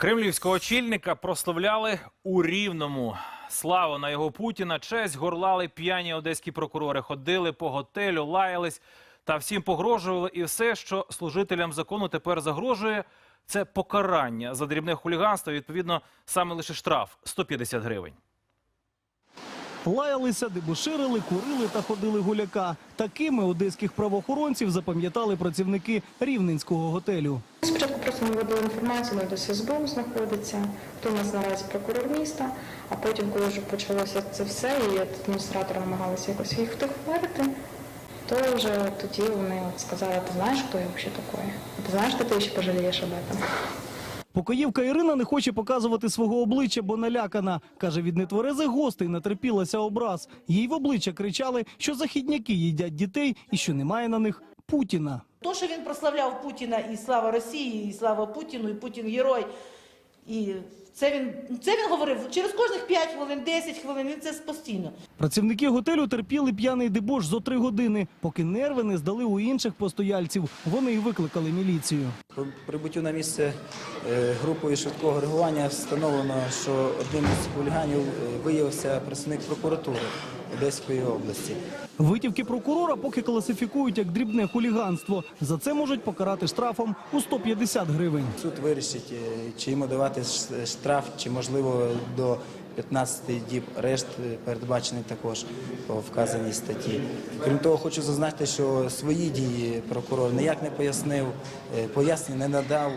Кремлівського очільника прославляли у Рівному. Слава на його Путіна, честь горлали п'яні одеські прокурори. Ходили по готелю, лаялись та всім погрожували. І все, що служителям закону тепер загрожує, це покарання за дрібне хуліганство. Відповідно, саме лише штраф 150 гривень. Лаялися, дебоширили, курили та ходили гуляка. Такими одеських правоохоронців запам'ятали працівники рівненського готелю. Спочатку просто ми видали інформацію, де СБУ знаходиться, хто у нас наразі прокурор міста, а потім, коли вже почалося це все, і адміністратори намагалися якось їх втихомирити, то вже тоді вони сказали, ти знаєш, хто я взагалі такий? Ти знаєш, що ти ще пожалієш об этом? Покоївка Ірина не хоче показувати свого обличчя, бо налякана. Каже, від нетверезих гостей натерпілася образ. Їй в обличчя кричали, що західняки їдять дітей і що немає на них Путіна. То, що він прославляв Путіна і слава Росії, і слава Путіну, і Путін герой. І це він, це він говорив через кожних 5 хвилин, 10 хвилин, він це постійно. Працівники готелю терпіли п'яний дебош зо три години, поки нерви не здали у інших постояльців. Вони й викликали міліцію. По прибуттю на місце е, групою швидкого реагування встановлено, що одним із хуліганів е, виявився працівник прокуратури Одеської області. Витівки прокурора поки класифікують як дрібне хуліганство. За це можуть покарати штрафом у 150 гривень. Суд вирішить, е, чи йому давати ш- штраф, чи можливо до 15 діб арешт е, передбачений також по вказаній статті. Крім того, хочу зазначити, що свої дії прокурор ніяк не пояснив, е, пояснень не надав,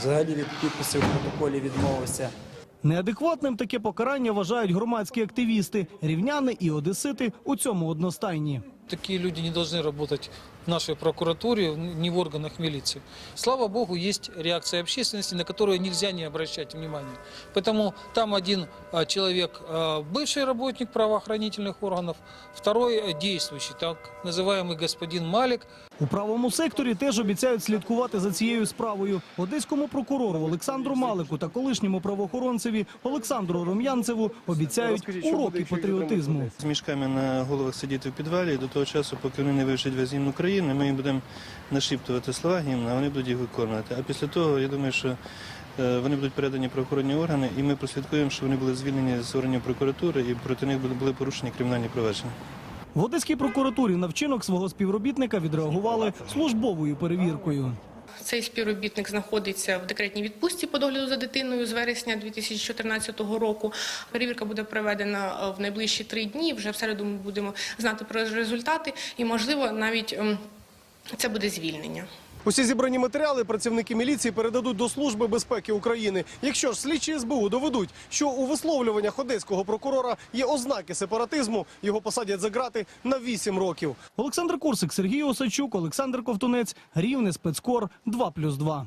взагалі від підписів в протоколі відмовився. Неадекватним таке покарання вважають громадські активісти. Рівняни і одесити у цьому одностайні. Такие люди не работать в нашей прокуратуре, ни в органах милиции. Слава богу, есть реакция общественности, на которую нельзя не обращать внимания. Поэтому там один а, человек, а, бывший работник правоохранительных органов, второй а, действующий, так называемый господин Малик. У правому секторі теж обіцяють слідкувати за цією справою. Одеському прокурору Олександру Малику та колишньому правоохоронцеві Олександру Ром'янцеву обіцяють уроки патріотизму. З мішками на головах сидіти в підвалі і до того часу, поки вони не вивчать весь гімн ми їм будемо нашіптувати слова гімна, вони будуть їх виконувати. А після того, я думаю, що е, вони будуть передані правоохоронні органи, і ми прослідкуємо, що вони були звільнені з органів прокуратури і проти них були порушені кримінальні провадження. В Одеській прокуратурі на вчинок свого співробітника відреагували службовою перевіркою. Цей співробітник знаходиться в декретній відпустці по догляду за дитиною з вересня 2014 року. Перевірка буде проведена е, в найближчі три дні. Вже в середу ми будемо знати про результати, і можливо навіть ем, це буде звільнення. Усі зібрані матеріали працівники міліції передадуть до Служби безпеки України. Якщо ж слідчі СБУ доведуть, що у висловлюваннях одеського прокурора є ознаки сепаратизму, його посадять за грати на 8 років. Олександр Курсик, Сергій Осачук, Олександр Ковтунець, Рівне, Спецкор, 2+,2.